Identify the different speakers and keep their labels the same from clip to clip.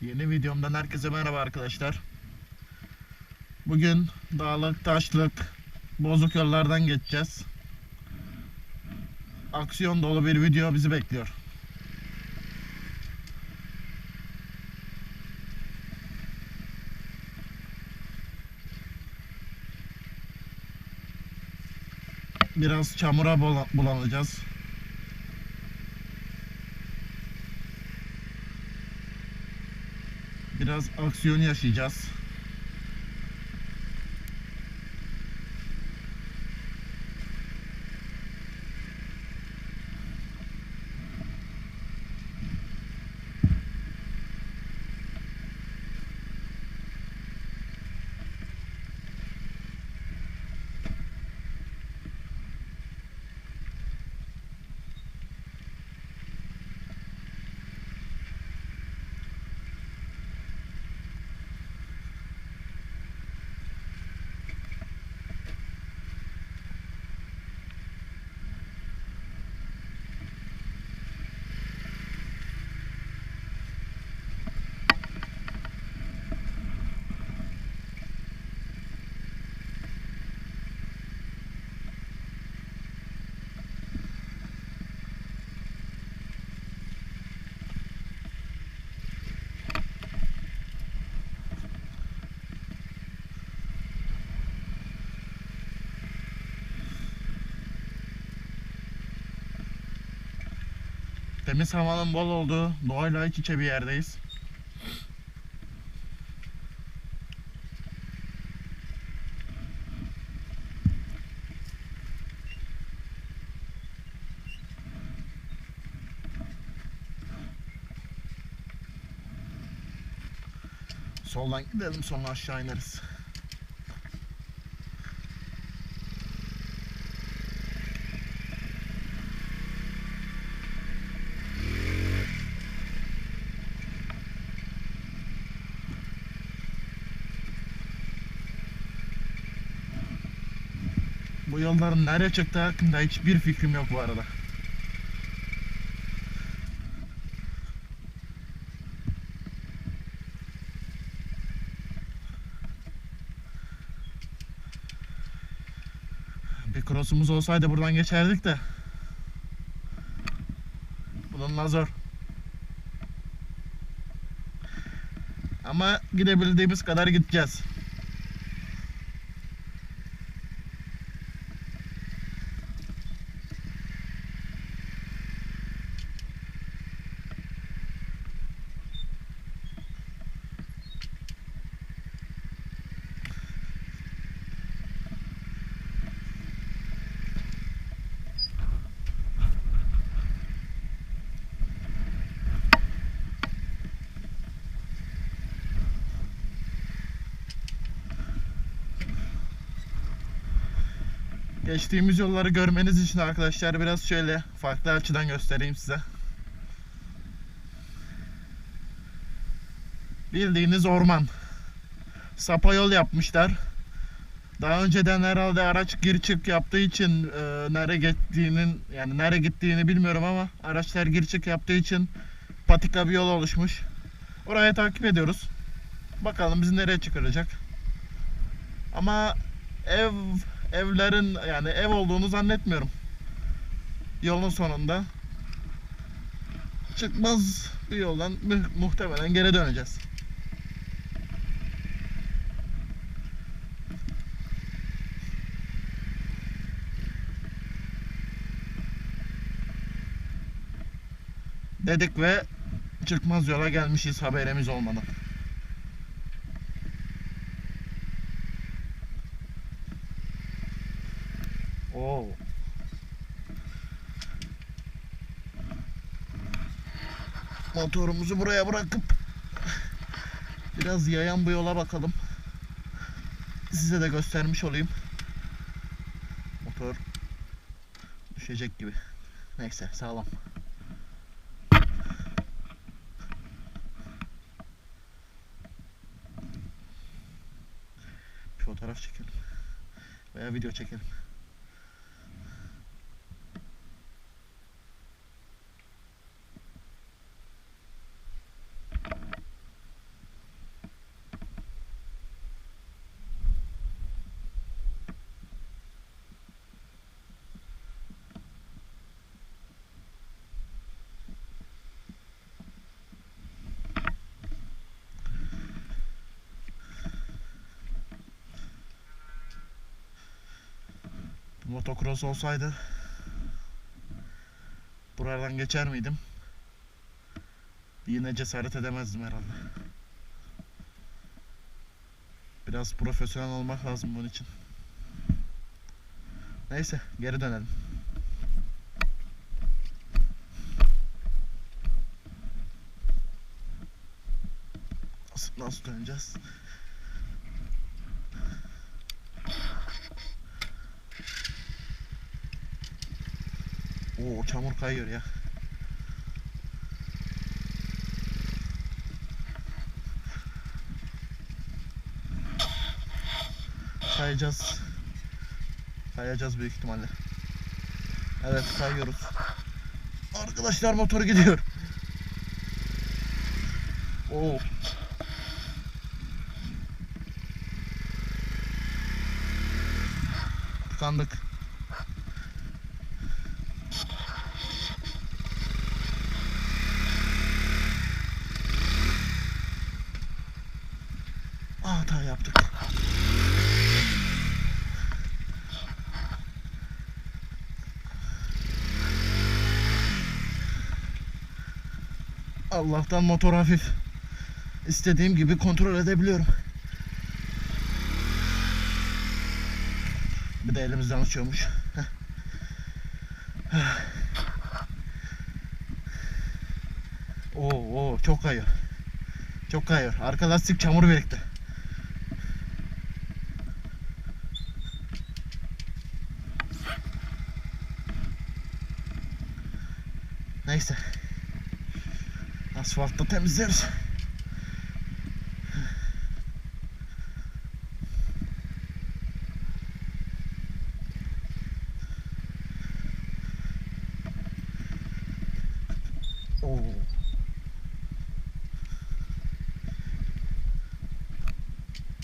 Speaker 1: Yeni videomdan herkese merhaba arkadaşlar. Bugün dağlık, taşlık, bozuk yollardan geçeceğiz. Aksiyon dolu bir video bizi bekliyor. Biraz çamura bula- bulanacağız. Biraz aksiyon yaşayacağız. Temiz havanın bol olduğu, doğayla iç içe bir yerdeyiz. Soldan gidelim sonra aşağı ineriz. Yolların nereye çıktığı hakkında hiçbir fikrim yok bu arada. Bir cross'umuz olsaydı buradan geçerdik de. Bununla zor. Ama gidebildiğimiz kadar gideceğiz. Geçtiğimiz yolları görmeniz için arkadaşlar biraz şöyle farklı açıdan göstereyim size. Bildiğiniz orman. Sapa yol yapmışlar. Daha önceden herhalde araç gir çık yaptığı için e, nereye gittiğinin yani nereye gittiğini bilmiyorum ama araçlar gir çık yaptığı için patika bir yol oluşmuş. Orayı takip ediyoruz. Bakalım bizi nereye çıkaracak. Ama ev evlerin yani ev olduğunu zannetmiyorum. Yolun sonunda çıkmaz bir yoldan mu- muhtemelen geri döneceğiz. Dedik ve çıkmaz yola gelmişiz haberimiz olmadan. Oo. Motorumuzu buraya bırakıp biraz yayan bu yola bakalım. Size de göstermiş olayım. Motor düşecek gibi. Neyse sağlam. Bir fotoğraf çekelim. Veya video çekelim. Motocross olsaydı buradan geçer miydim? Yine cesaret edemezdim herhalde. Biraz profesyonel olmak lazım bunun için. Neyse geri dönelim. Nasıl, nasıl döneceğiz? Oo çamur kayıyor ya. Kayacağız. Kayacağız büyük ihtimalle. Evet kayıyoruz. Arkadaşlar motor gidiyor. Oo. Tıkandık. Allah'tan motor hafif. İstediğim gibi kontrol edebiliyorum. Bir de elimizden uçuyormuş. Oo, oo çok kayıyor. Çok kayıyor. Arka lastik çamur birikti. Neyse. Asfaltta temizleriz.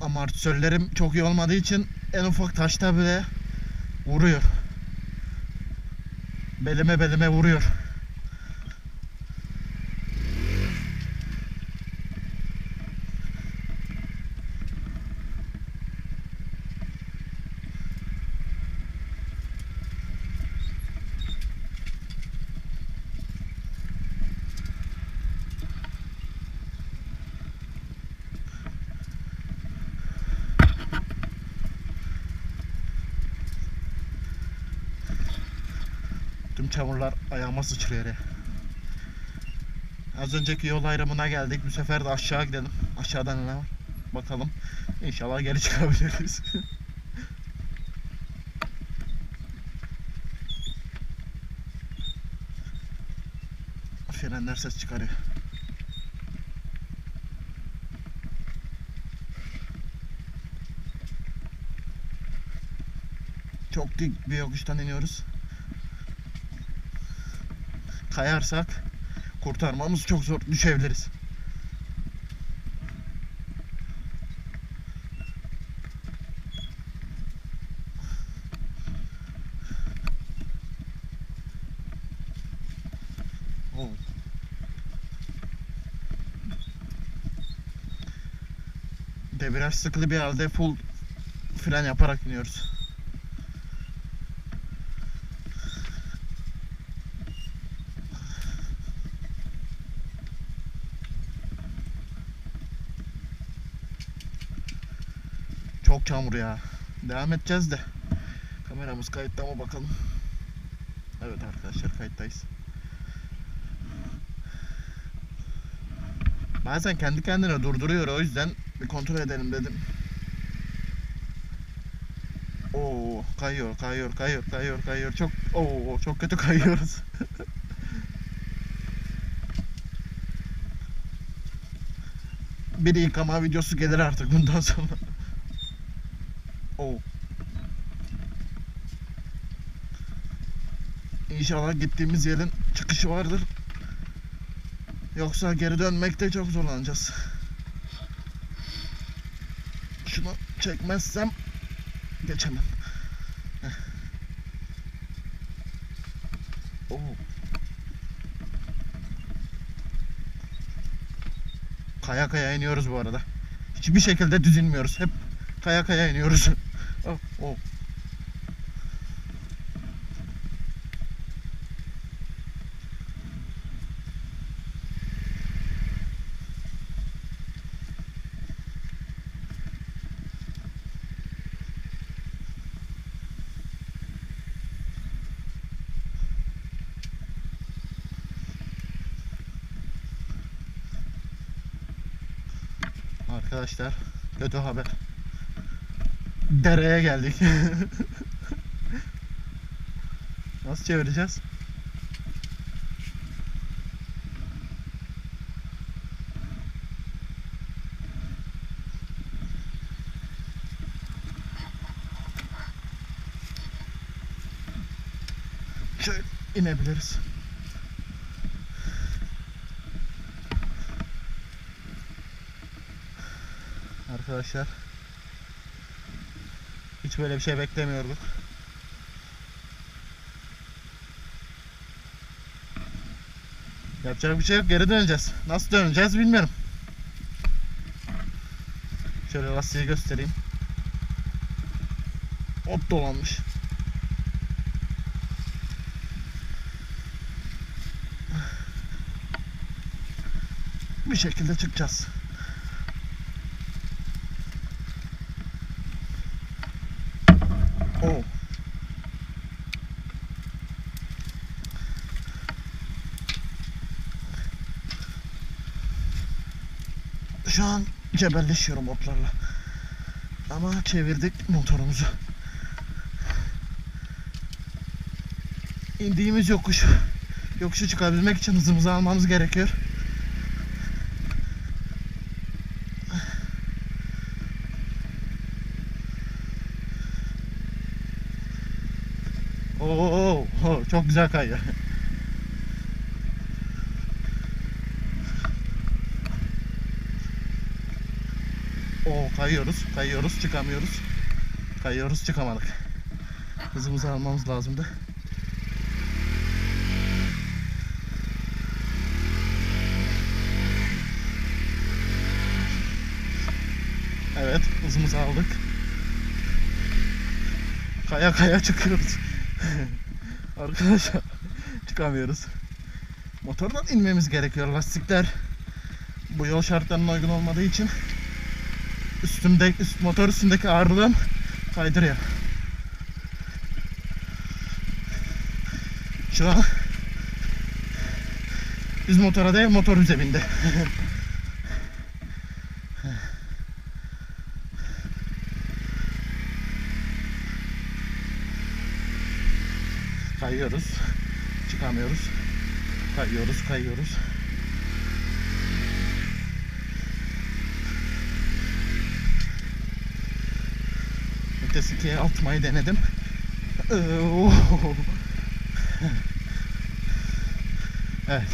Speaker 1: Amortisörlerim çok iyi olmadığı için en ufak taşta bile vuruyor. Belime belime vuruyor. Çamurlar ayağıma sıçrıyor. Az önceki yol ayrımına geldik. Bu sefer de aşağı gidelim. Aşağıda ne var? Bakalım. İnşallah geri çıkabiliriz. Frenler ses çıkarıyor. Çok dik bir yokuştan iniyoruz. Kayarsak kurtarmamız çok zor. Düşebiliriz. Debriyaj sıkılı bir halde full fren yaparak iniyoruz. Çok çamur ya. Devam edeceğiz de. Kameramız kayıtta mı bakalım. Evet arkadaşlar kayıttayız. Bazen kendi kendine durduruyor o yüzden bir kontrol edelim dedim. Oo kayıyor kayıyor kayıyor kayıyor kayıyor çok oo çok kötü kayıyoruz. bir yıkama videosu gelir artık bundan sonra. Oo. İnşallah gittiğimiz yerin çıkışı vardır. Yoksa geri dönmekte çok zorlanacağız. Şunu çekmezsem geçemem. Oo. Kaya kaya iniyoruz bu arada. Hiçbir şekilde düz inmiyoruz. Hep kaya kaya iniyoruz. Oh, oh. Arkadaşlar kötü haber. Dereye geldik. Nasıl çevireceğiz? Şöyle inebiliriz. Arkadaşlar hiç böyle bir şey beklemiyorduk. Yapacak bir şey yok geri döneceğiz. Nasıl döneceğiz bilmiyorum. Şöyle lastiği göstereyim. Ot dolanmış. Bir şekilde çıkacağız. Oo. Şu an cebelleşiyorum otlarla. Ama çevirdik motorumuzu. İndiğimiz yokuş. Yokuşu çıkabilmek için hızımızı almamız gerekiyor. Oo, oo, çok güzel kayıyor. Oo, kayıyoruz, kayıyoruz, çıkamıyoruz. Kayıyoruz, çıkamadık. Hızımızı almamız lazımdı. Evet, hızımızı aldık. Kaya kaya çıkıyoruz. Arkadaşlar çıkamıyoruz. Motordan inmemiz gerekiyor. Lastikler bu yol şartlarına uygun olmadığı için üstümde üst motor üstündeki ağırlığım kaydırıyor. Şu an biz motora değil motor bize. Kayıyoruz. Çıkamıyoruz. Kayıyoruz, kayıyoruz. 2'ye atmayı denedim. Evet.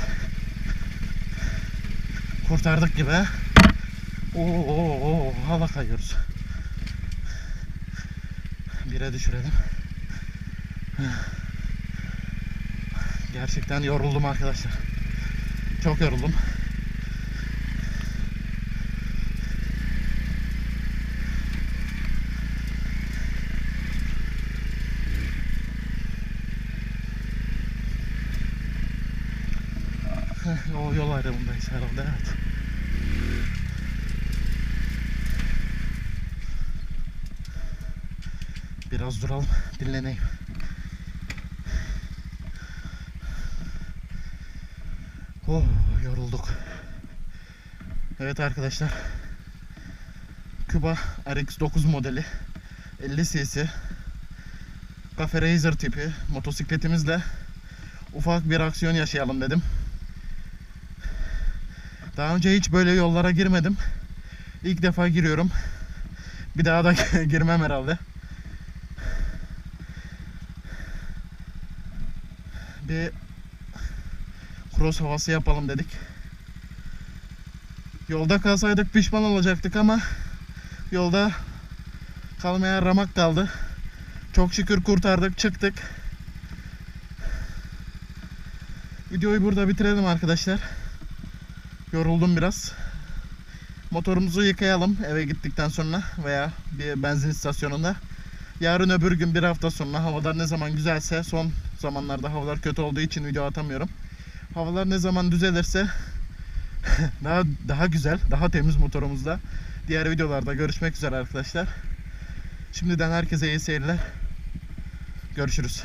Speaker 1: Kurtardık gibi. Oo, hala kayıyoruz. Bire düşürelim. Gerçekten yoruldum arkadaşlar. Çok yoruldum. O yol ayrımındayız herhalde evet. Biraz duralım, dinleneyim. Oh, yorulduk. Evet arkadaşlar. Kuba RX9 modeli 50 cc Cafe Racer tipi motosikletimizle ufak bir aksiyon yaşayalım dedim. Daha önce hiç böyle yollara girmedim. İlk defa giriyorum. Bir daha da girmem herhalde. Bir cross havası yapalım dedik. Yolda kalsaydık pişman olacaktık ama yolda kalmaya ramak kaldı. Çok şükür kurtardık, çıktık. Videoyu burada bitirelim arkadaşlar. Yoruldum biraz. Motorumuzu yıkayalım eve gittikten sonra veya bir benzin istasyonunda. Yarın öbür gün bir hafta sonra havalar ne zaman güzelse son zamanlarda havalar kötü olduğu için video atamıyorum. Havalar ne zaman düzelirse daha daha güzel, daha temiz motorumuzla diğer videolarda görüşmek üzere arkadaşlar. Şimdiden herkese iyi seyirler. Görüşürüz.